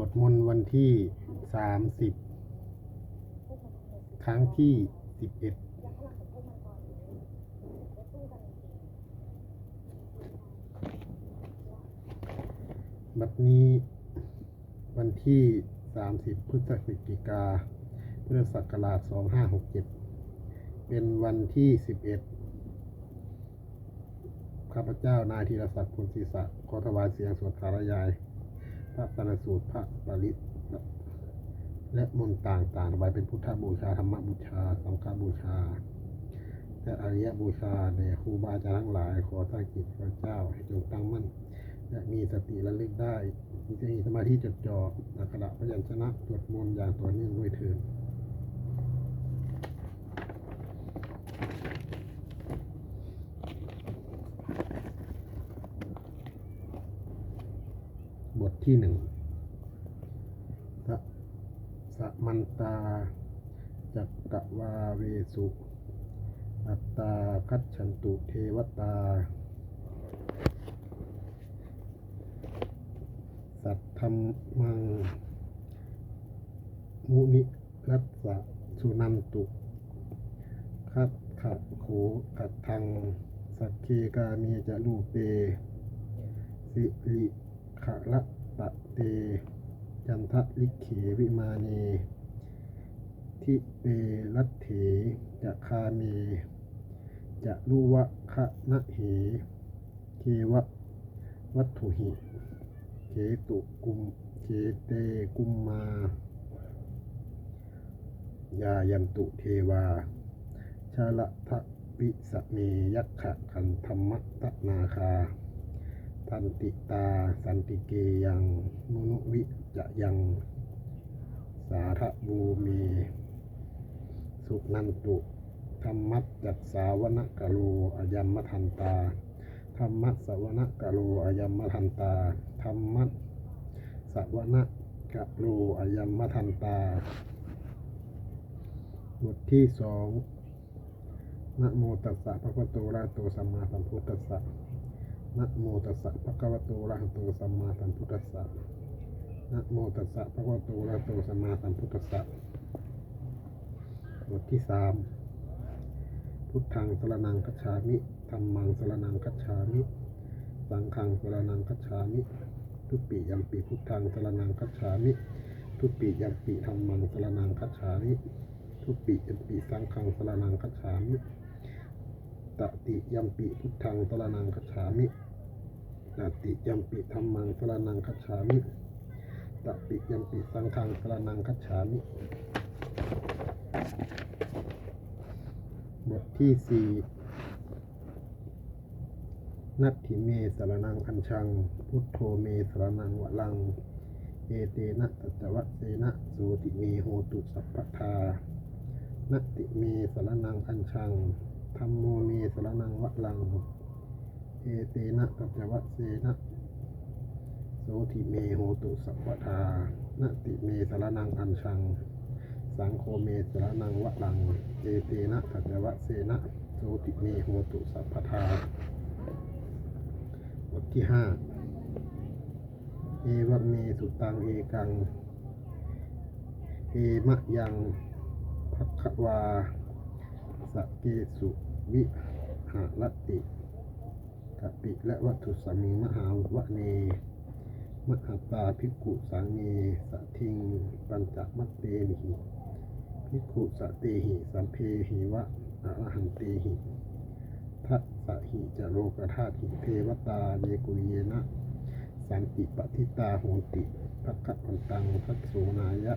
วดมนต์วันที่สามสิบครั้งที่สิบเอ็ดบัดนี้วันที่สามสิบพฤศจิกาพุทธศักราชสองห้าหกเจ็ดเป็นวันที่สิบเอ็ดข้าพเจ้านายธีรศักดิ์พุนศีษะขอถวายเสียงสวดสารยาย พระตรสูตรพระปริตและมนต์ต่างๆถวายเป็นพุทธบูชาธรรมบูชาสังฆบูชา และอริยบูชาในครูบาอาจารย์ทั้งหลาย ขอตั้งจิตพระเจ้าให้จงตั้งมั่นและมีสติระลึกได้มีสติสมาธิจดจ่ออักขระพยัญชนะสวดมนต์อย่างต่อเนื่องด้วยเถิด บ ที่หนึ่งสะสะมันตา จักกวาเวสุ อัตตาคัจฉันตุเทวตา สัตธรรมัง มุนิรัสสะสุนันตุคัตขะโขกัตทัง สักเคกามีจะลูเป สิริขะละ ตะเตจันทะลิเขวิมาเนทิเปรัตเถจะคาเมจะลุวะคะนะเหเควะวัตถุหิเขตุกุมเขเตกุมมายายันตุเทวา ชาละทะปิสเมยักขะคันธรรมตะนาคา ทันติตา สันติเกยังมุนุวิจะยัง สาธบูมี สุนันตุ ธรรมัสจัตสาวนกะโลอายัมมทันตา ธรรมัสสวนกะโลอายัมมทันตา ธรรมัสสวนกะโลอายัมมทันตา บทที่สองนะโมตัสสะภะคะวะโตอะระหะโตสัมมาสัมพุทธัสสะ นะโมตัสสะภะคะวะโตอะระหะโตสัมมาสัมพุทธัสสะนะโมตัสสะภะคะวะโตอะระหะโตสัมมาสัมพุทธัสสะบทที่สามพุทธังสรนังคัจฉามิธรรมังสรนังคัจฉามิสังฆังสรนังคัจฉามิ ทุติยัมปิพุทธังสรนังคัจฉามิ ทุติยัมปิธรรมังสรนังคัจฉามิ ทุติยัมปิสังฆังสรนังคัจฉามิตติยัมปิพุทธังสรนังคัจฉามิ ตติยัมปิธรรมังสรนังคัจฉามิตติยัมปิสังฆังสรนังคัจฉามิ บทที่สี่นัตถิเมสรนังอัญชัง พุทโธเมสรนังวะลัง เอเตนะตัจวัตเสนะโสติเมโหตุสัพพทานัตติเมสรนังอัญชังธรรมโมเมสรนังวะลัง เอเตนะตัจวัตเสนะโสติเมโหตุสัพพทานัตติเมสารนังอัญชัง สังโฆเมสารนังวะลังเอเตนะตัจวะเสนะโสติเมโหตุสัพพทาบทที่ห้าเอวะเมสุตังเอกัง เอมะยังภัคควาสเกสุวิหารติ กปิและวัตถุสมิงมหาวะเนมหาตาภิกขุสังเนสะทิง ปัญจมัตเตหิภิกขุสะเตหิสัมเพหิวะอะระหันเตหิทัสสหิจะโลกธาตุหิเทวตาเยกุเยนะ สันติปฏิตาโหติภักขวันตังทัสโสนายะ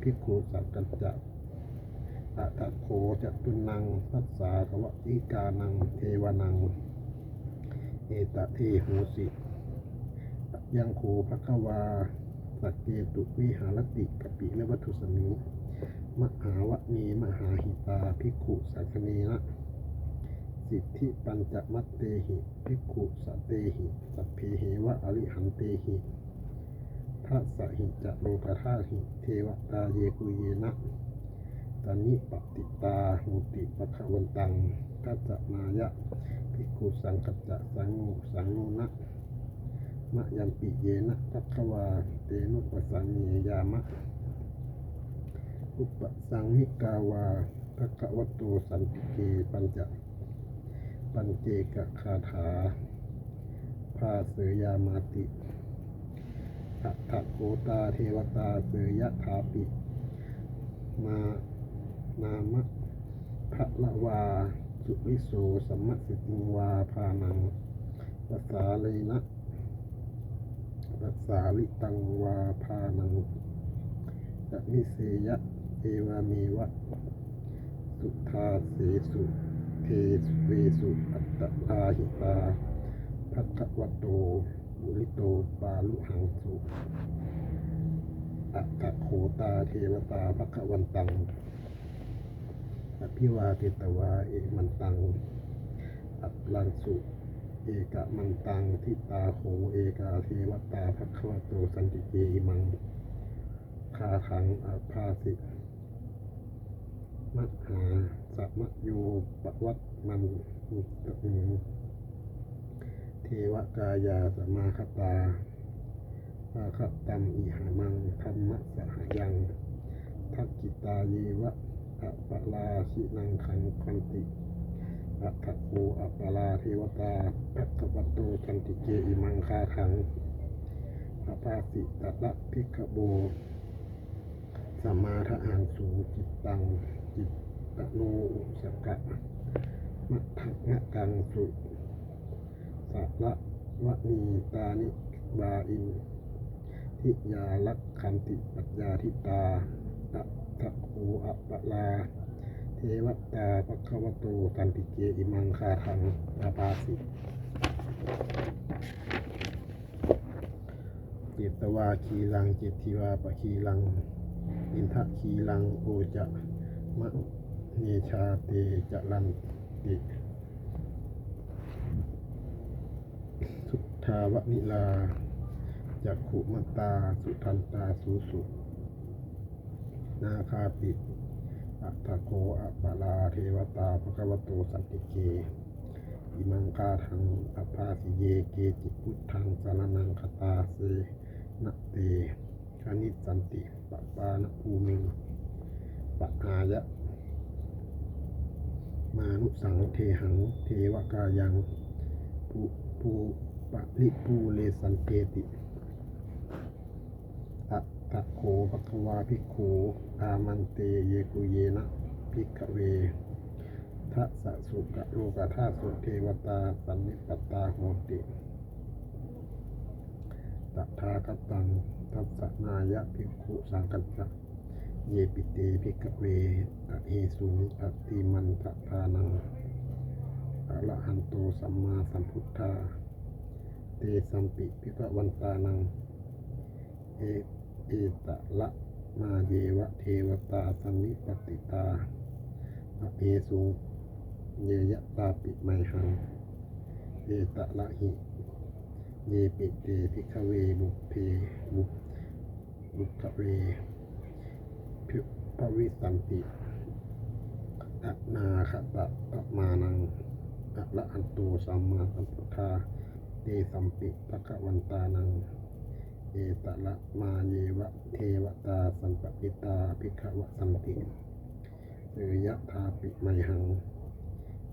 ภิกขุสักกัจจะอะตะโคจะตุนังทัสสาภวติกานัง เทวานัง เอตเทโหสิยังโคภควาสักเกตุวิหารติกปิและวัตถุสมิงมหาวะเนมหาหิตาภิกขุสักเนนะสิทธิปัญจมัตเตหิภิกขุสเตหิสัพเพเหวะอริหันเตหิทัสสหิจะโลกธาหิเทวตาเยกุเยนะตานิปติตาหูติปะคะวันตังทัสสะนายะ ภิกขุสังกัจจะสังโฆสังโนนะมะยันปิเยนะพักวาเตนุปสังเนยามะ อุปสังมิกาวาภะคะวะโตสันติเกปัญจปัญเจกคาถาภาเสยามาติอัตถโกตาเทวตาเสยะถาปิ มานามะพระละวา สุริโสสัมมสิติงวาพานังภาษาเลยนะภาษาลิตังวาพานังจะมิเสยะเอวาเมวะ สุทาเสสุเทสเวสุอัตตาหิตาพัทวโตบุริโตปาลุหังสุอัตโขตาเทวตาภควันตัง อภิวาเทตวาเอกมันตัง อัตลังสุ เอกมันตังทิตาโหเอกาเทวตาภควโตสันติเกอิมังคาขังอาภาสิมัหาสัมโยปวัตมันอุตเทวกายาสมาคตาภาคตัมอิหามังธรรมะสหยังทักกิตาเยวะ อะปะลาชินังขังคันติอัตถโกอัปลาเทวตาพัทวัตโตจันติเกอิมังคาขังอภาสิตตะพิกโบสมมาทะหังสูจิตตังจิตตโนอุสกะมะทังะกังสุสัละวะนีตานิบาอินทิยาลักขันติปัญญาทิตาอะ ทะโคอะปลา เทวตาปะคะวะโตตันติเกอิมังคาทังอาปาสิเจตวาคีลังเจติวาปะคีลัง อินทะคีลังโอจะมะเนชาเตจะลันติสุทาวนิลาจักขุมตา สุทันตาสุสุ นาคาปิอัตโคอัปลาเทวตาภควโตสันติเกอิมังกาทังอภาสิเยเกจิพุทธังสารนังคตาเสนะเตคณิสันติปะปานภูมิงปะอายะ มานุสังเทหัง เทวกายังปูปูปะริปูเลสันเตติ ตตะโขภควาภิกขูอามันเตเยกุเยนะภิกขเวทัสสุกะโลกธาสุเทวตาสันนิปตาโหติตถาคตังทัสนายะภิกขุสังกัจจะเยปิเตภิกขเวอเอสุงอัตติมันตทานังอะระหันโตสัมมาสัมพุทธา เตสัมปิภิกขวันตานัง เอ เอตะละมาเยวะเทวตาสันนิปติตาอะเอสุงเยยะตาปิไมหังเยตะละหิ เยปิเตพิกเวบุเพบุบุพเวพิภวิสันติอะนาคตะปะมานังอะละอันโตสัมมาสัมพุทธาเตสัมปิภควันตานัง เอตะละมาเยวะเทวตาสัมปปิตาภิกขวสันติเสยะทาปิไมหัง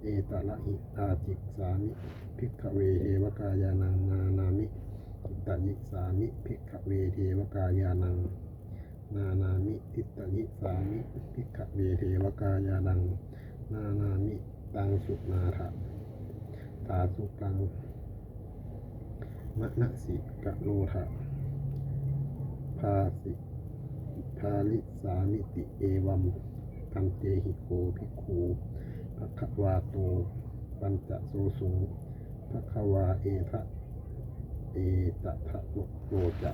เอตะละหิตาจิกสามิภิกขเวเทวกายานังนานามิทิตยิสามิภิกขเวเทวกายานัง นานามิทิตยิสามิภิกขเวเทวกายานัง นานามิตังสุนาถะตาสุกังมะนะสิกะโลทะ ภาสิภาลิสามิติเอวัมตันเตหิโกภิกขูภควาโตปัญจโสสุงภควาเอทะเอตทะโลจะ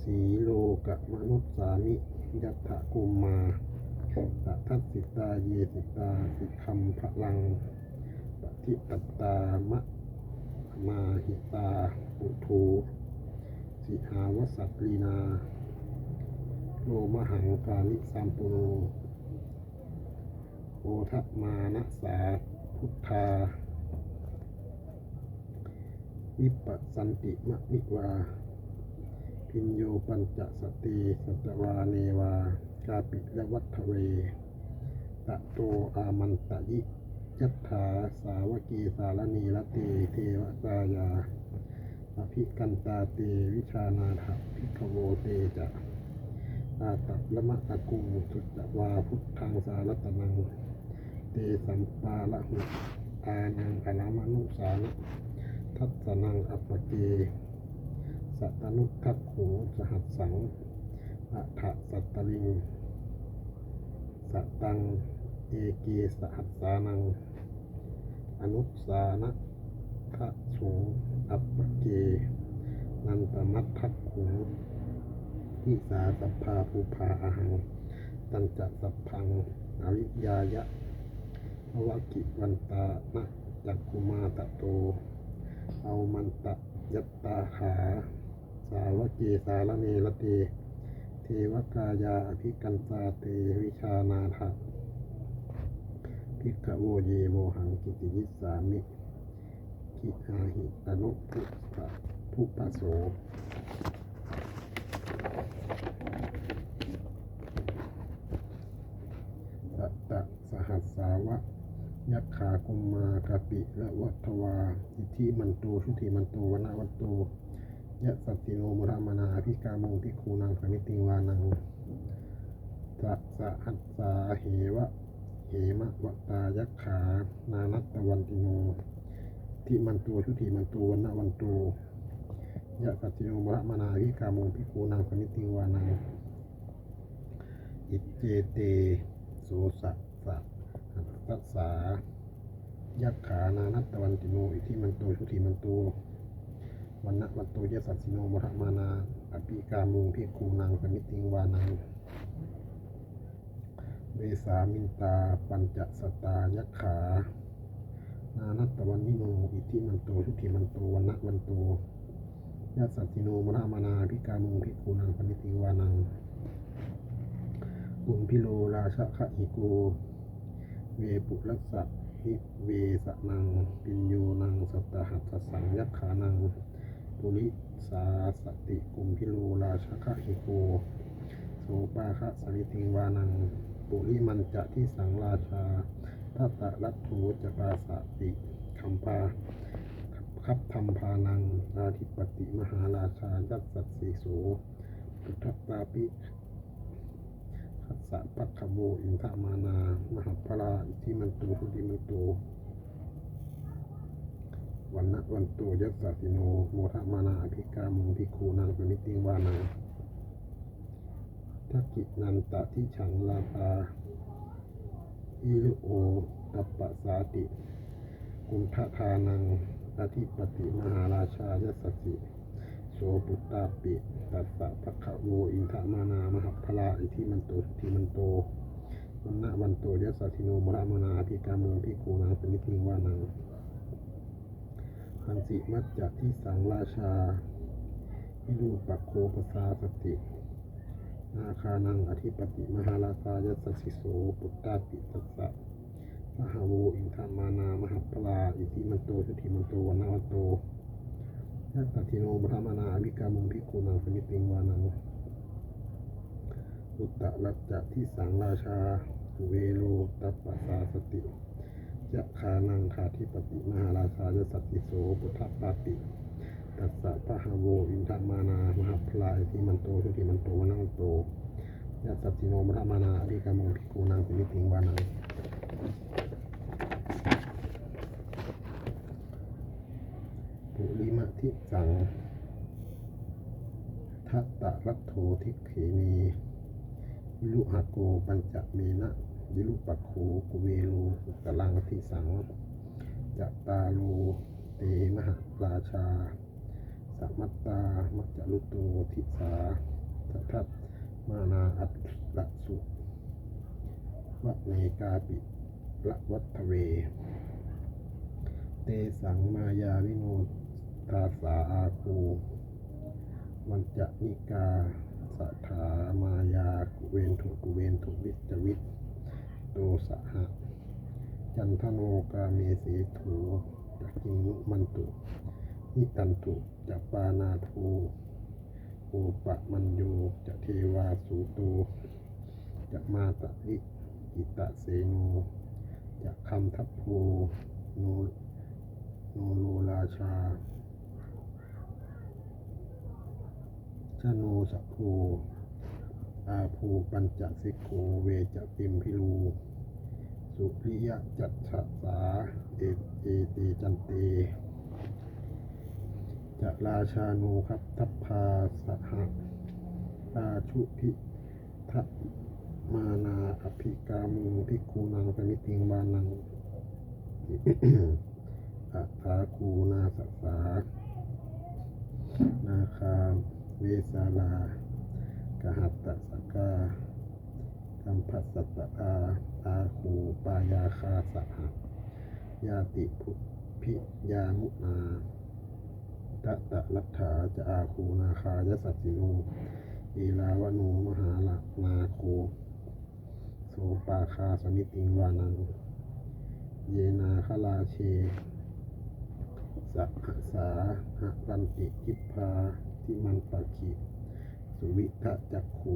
สีโลกะมนุษสามิยัตถะกุมมาตทัสสิตาเยสิตาสิคัมพลังปฏิตตตามะ มาหิตาอุทูสิหาวสัตลีนาโลมหังกานิสัมปุโนโอทัมานะสาพุทธา วิปัสสันติมะนิวา พินโยปัญจสติสัตวาเนวา กาปิละวัฏเว ตะโตอามันตะยิ ยัตถาสาวกีสารณีละเตเทวตายาอภิกันตาเตวิชานาถพิกโวเตจะอาตับละมะตะกุงสุตตวาพุทธังสารตนังเตสัมปาละหุอานังอลามนุสานะทัศนังอัปปเกสัตนุทักขูสหัสสังอัฏฐสัตตลิงสตัง เอเกสหัสสานัง อนุสานะทะโสอัปเก นันตมัทักขูทิสาสัพพาภูพาอาหัง ตันจะสัพพัง อวิยายะภวกิวันตานะจักกุมาตะโต เอามันตะยัตตาขา สาวเกสารเนรเต เทวกายาอภิกันตาเตวิชานาถะ พิกโวเยโวหังกิติยิสามิกิอาหิตนุพุปะพุปะโสสัตตะสหัสสาวะยักขากุมมากาปิและวัฏวาอิทิมันโตชุติมันโตวนาวันโตยะสัตติโนมุรามนาพิกามงพิคูนังสมิติงวานังสัสสะหัสสาเหวะ เหมะวะตายักขา นานัตตวันติโนทิมันโตชุติมันโตวันนวันโตยะสัตติโนมรามนาพิกามงพิคูนังสมิติงวานังอิเจเตโสสะสะหัตตสายักขานานัตตวันติโนอิทิมันโตชุติมันโตวันนะวันโตยะสัสสิโนมรมานาอภิกามุงพิคูนางสมิติงวานัง เวสามินตา ปัญจสตายักขา นานัตตวันนิโน อิทิมันโต ทุติมันโตวันนะวันโตยสัสสิโนมรมานาอภิกามุงพิคูนางสมิติวานังปุมพิโลราชคะหิโก เวปุรัสสะหิเวสนัง ปิญโยนัง สัตตหัสสังยักขานัง ปุริสาสติกุมพิโลราชคะหิโก โสปาคะสริติงวานัง ปุริมันจะที่สังราชาทัตตะรัตโถจปาสาติคัมพาคับธรรมพานังอาธิปติมหาราชายัสสัสสีโสพุทธปาปิขัสสะปัคขโวอินทามานามหาพราอิทิมันโตหุติมันโตวันนะวันโตยัสสะสิโนโมทะมานาอภิกามุงพิคูนางสมิติวานัง ทักกินันตะที่ฉังลาตาอิรุโอตัปปะสาติกุณฑทานังอธิปติมหาราชายัสสิโสปุตตาปิตัสสะภะคะโวอินทามานามหาพลาอิทิมันโตทิมันโตวันนะวันโตยัสสะสิโนมระมนาอภิกามุงพิคูนางสมิติงวานังคันสิมัจจะที่สังราชาวิรูปัโคปสาสติ นาคานังอธิปติมหาราชายัสสิโสปุตตาปิตัสสะมหาโวอินทามานามหาพลาอิทิมันโตสุทิมันโตวันาวโตยัสสะทิโนบรมานาอวิกามุงพิกุนังสมิติงวานังอุตตะรัจจะที่สังราชาเวโรตัปปสาสติยะคานังคาธิปติมหาราชายสัตติโสพุทธปาติ ตัสสะพะหาโวอินทามานามหาพลายที่มันโตสุติมันโตวนังโตยัสสติโนมรมานาอภิกามุงพิกุนังสมิติงวานังปุริมะทิสังทัตตะรัตโถทิเขนีวิลุหะโกปัญจเมนะวิลุปัคโขกุเวโลอุตลังทิสัง จัตตาโลเตมหาราชา สัมมัตตา มัจจลุโตทิสาทัทัตมานาอัตระสุวะเนกาปิละวัตเว เตสังมายาวิโนตาสาอาคูมันจะนิกาสถามายากุเวนทุกุเวนทุวิจวิตโตสหะ จันทโนกาเมสีถูจักินุมันตุ นิตันตุจะปานาโทโอปะมันโยจะเทวาสูโตจะมาตะิกิตะเสโนจะคำทัพโพโนโนโลราชาชโนสะโพอาภูปัญจสิกโขเวจะติมพิรูสุริยะจัตฉสาเอเอตีจันเต จะราชาโนครับทัพพาสหราชุพิทัมานาอภิกามุงพิกคูนังปมิติงวานังอัตาคูนาสสานาคาเวสาลากหัตตสกากัมพัสสตตาอาคูปายาคาสหยาติพุพิยามุนา ตะตะลัทธาจะอาคูนาคายสัสสิโนอีลาวโนมหาลนาโคโสปาคาสมิติงวานัง เยนาคลาเชสัพสาหะรันติกิพาทิมันปะขิสุวิทะจักขุ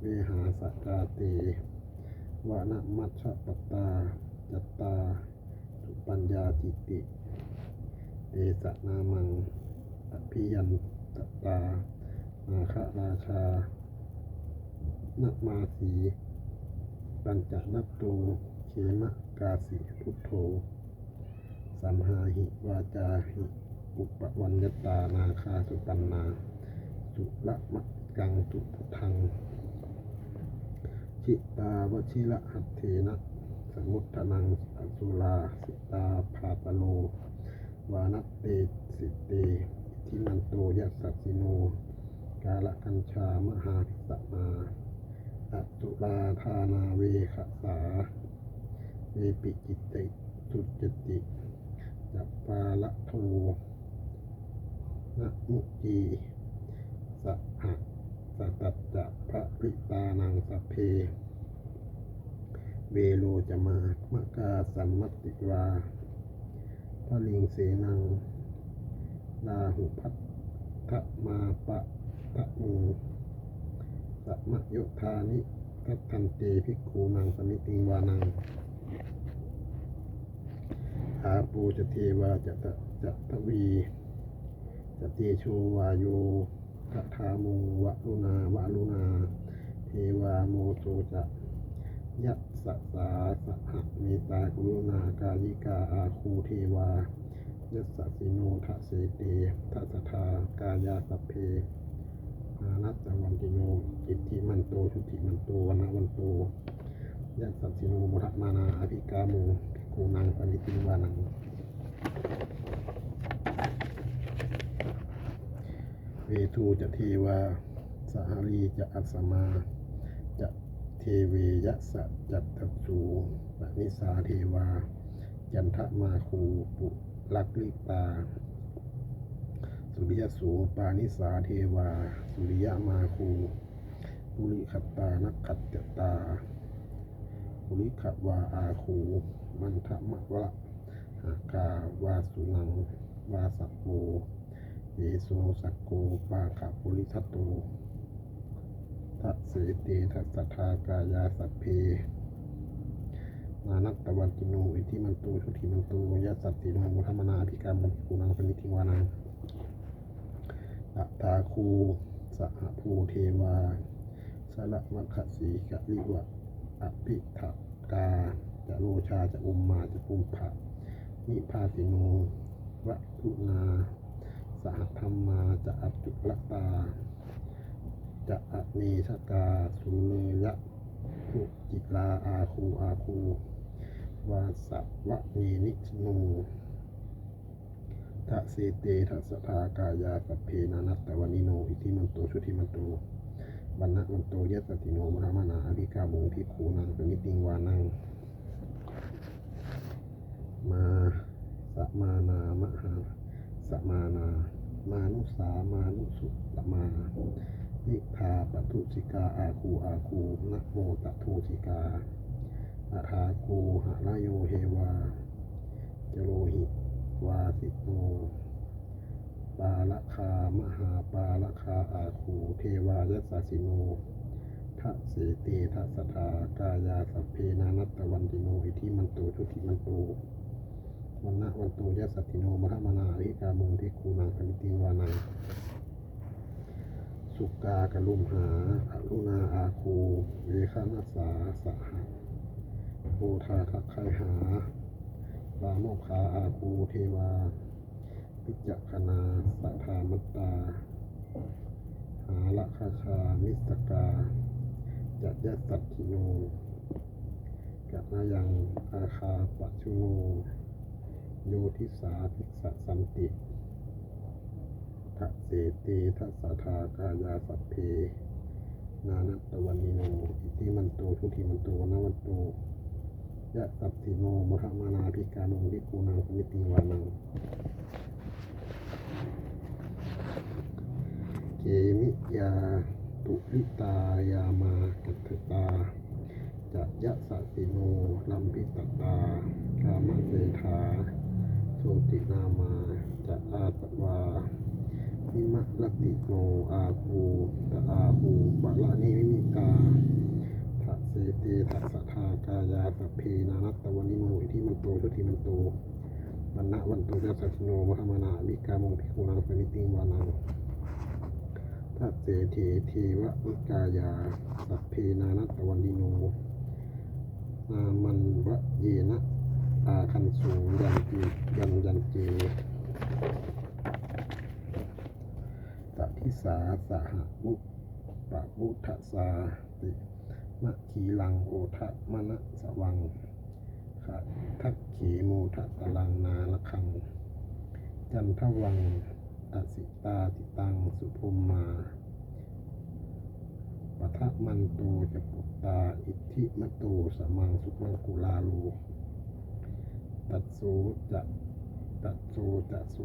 เวหาสกาเตวานะมัชฌปตาจัตตา ปัญญาจิติ เตสะนามัง อภิยันตตานาคราชานัมาสีปัญจนัตโตเขมะกาสิพุทโธ สัมหาหิวาจาหิอุปวัญญตานาคาสุปันนา สุละมะกังตุพุทัง ชิตาวชิละหัตเถนะ สมุทธนังอสุราสิตาภาตโล วานัตเตสิเต ทิมันโตยัสสัสสิโน กาละกัญชามหาพิสมาอสุราธานาเวขสาเวปิจิตติสุจติจัปปาละโทนะมุจีสะหะสตัจจะพระริตานังสเพ เวโลจะมามะกาสัมมติวาพระลิงเสนัง ลาหุพัทธมาปะทะมูสัมโยธานิทัทันเตภิกขุนังสมิติงวานังอาปูจะเทวาจะตะจะทวีจะเตโชวาโยทะธามุงวะลุนาวะลุนา เทวาโมโสจะยัสสะสาสหะเมตตากรุณากายิกาอาคูเทวา ยัสสะสิโนทะเสเตทัสทากายาสัพเพอานัตตวันติโนอิทธิมันโตชุติมันโตวันวันโตยัสสะสิโนมุทะมานาอภิกาโมภิกขุนังปณิติวานังเวทูจะเทวาสหารีจะอัสมา จะเทเวยะสะจัตตสูปนิสาเทวา จันทมาคูปุ ลักลิตา สุริยสูปานิสาเทวา สุริยมาคูปุริขัตานักขัตจตาปุริขวาอาคู มันทมะวะหากาวาสุนัง วาสัพโมเยโสสักโกปาคปุริทัตโตทัสเสเตทัสสทากายาสัพเพ นานัตตวันติโนอิทิมันโตชุติมันโตยัสสติโนมุธรรมนาภิกรรมกุนังปณิทิวานังอัตาคูสหภูเทวาสละมะขสีกะลิวะอภิทกกาจะโลชาจะอุมมาจะปุมภะนิพาติโนวะทุนาสหธรรมาจะอัจจุลตา จะอเนชกาสุเนยะทุจิลาอาคูอาคู วาสวะเนนิชโนทะเสเตทัสทากายาสัพเพนานัตตวนิโน อิทิมันโตชุติมันโตบันนะมันโตยัสติโนมรามนาอภิกาโมภิกขูนังปนิติงวานัง มาสัมานามหาสัมานา มานุสามานุสุตมานิทาปทุสิกาอาคูอาคูนะโมตะทูสิกา อาทาคูหะระโยเฮวาจโรหิตวาสิโนมหาปาลคาอาคูเทวายสสาสิโนทะเสเตทะสทากายาสัพเพนานัตตวันติโนอิทิมันโตทุติมันโตวันนะวันโตยัสสติโนมหมนาริกามุงทิคูนังคณิติวานังสุกากะลุมหาอรุณาอาคูเวคานาสาสหะ โพธาทักไคหาปาโมคคาอาคูเทวาพิจักขณาสัทธามัตตา หาละคาคามิสกาจัดยัสสัตถิโนกะนายังอาคาปัจชุโนโยทิสาภิกษะสันติทะเสเตทัสสะทากายาสัพเพ นานัตตวันนิโนอิติมันโตทุติมันโตวนวันโต ยะสัพติโนมหมานาภิกานุวิกูนังสมิติวานังเกมิยาตุลิตายามากัตถตาจะยะสะสิโนลัมพิตตากามเสธาโสตินามาจะอาตวานิมะลติโนอาภูตะอาภูบาลานิมิกา สเตทะสะทากายาสัพเพนานัตตวันิโนอิทิมันโตชุติมันโตวันะวันโตจะสัจโนวะมนาวิกามงพิคุนังสมิติงวานังทะเสเทเทวะวิกายาสัพเพนานัตตวันนิโนนามันวะเยนะอาคันสูยันติยันยันเจตทิสาสหมุปะมุทสาติ มะขีลังโอทะมะนะสวังขะทักขีโมทะตะลังนาละคัง จันทวังอสิตาติตังสุภมมาปะทะมันโตจะปุตตาอิทธิมะโตสมังสุมังกุลาลูตัดโสจะตัดโสจะโส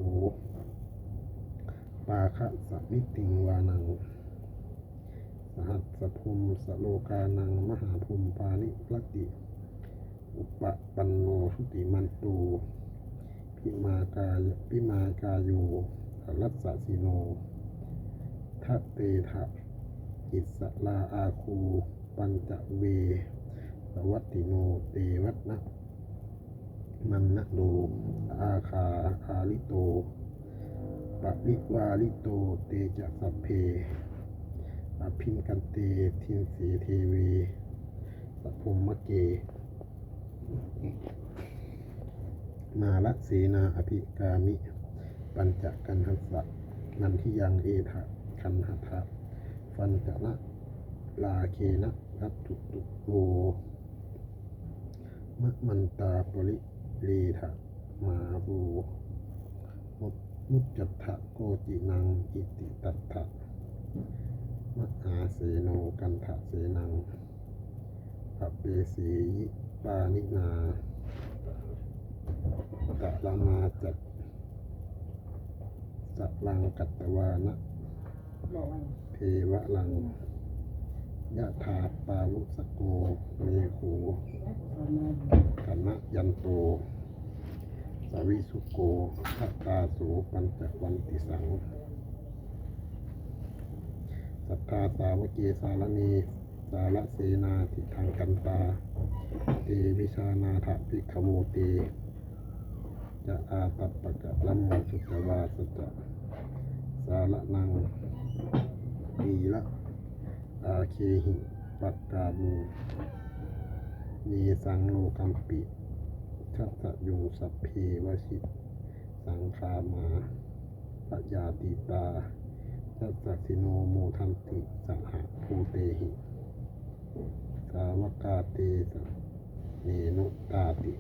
ปาคะสมิติงวานัง สหัสสะพุมสโลกานังมหาพุมปานิลติ อุปปันโนทุติมันตูพิมากายพิมากาโยรัสสะสิโนทะเตทะอิสลาอาคู ปัญจเวสวัตติโนเตวัตนะมันนะโดอาคาคาลิโตปริวาลิโต เตจะสัพเพ อภินกันเตทินสีเทวีสัพพมมะเก นาลเสนาอภิกามิ ปัญจกันหัสสะนันทิยังเอทะคันหัทะฟันจะนะลาเคนะรัตถุตุโวมะมันตาปริเลทะมาโวมุจจัตถะโกจินังอิติตัตถะ มหาเสโนกันทะเสนังปะเปสียิปานินาตะละมาจัตสัลังกัตวานะเทวะลังยะถาปาลุสโกเมโขตอนนั้นนะยันโต สวิสุโกทัตตาโสปัญจวันติสัง สัทธาสาวกเกสารณี สารเสนาทิทางกันตาเตวิชานาถปิขโมเตจะอาตัปปะกะลัมมสุจวาสจะสารนังดีละอาเคหิปัตตามูมีสังโลกัมปิทัตะยุสัพเพวชิตสังคามาปยาติตา ทัสสิโนโมทันติสหะภูเตหิ สาวกาเตสเนนุตาติ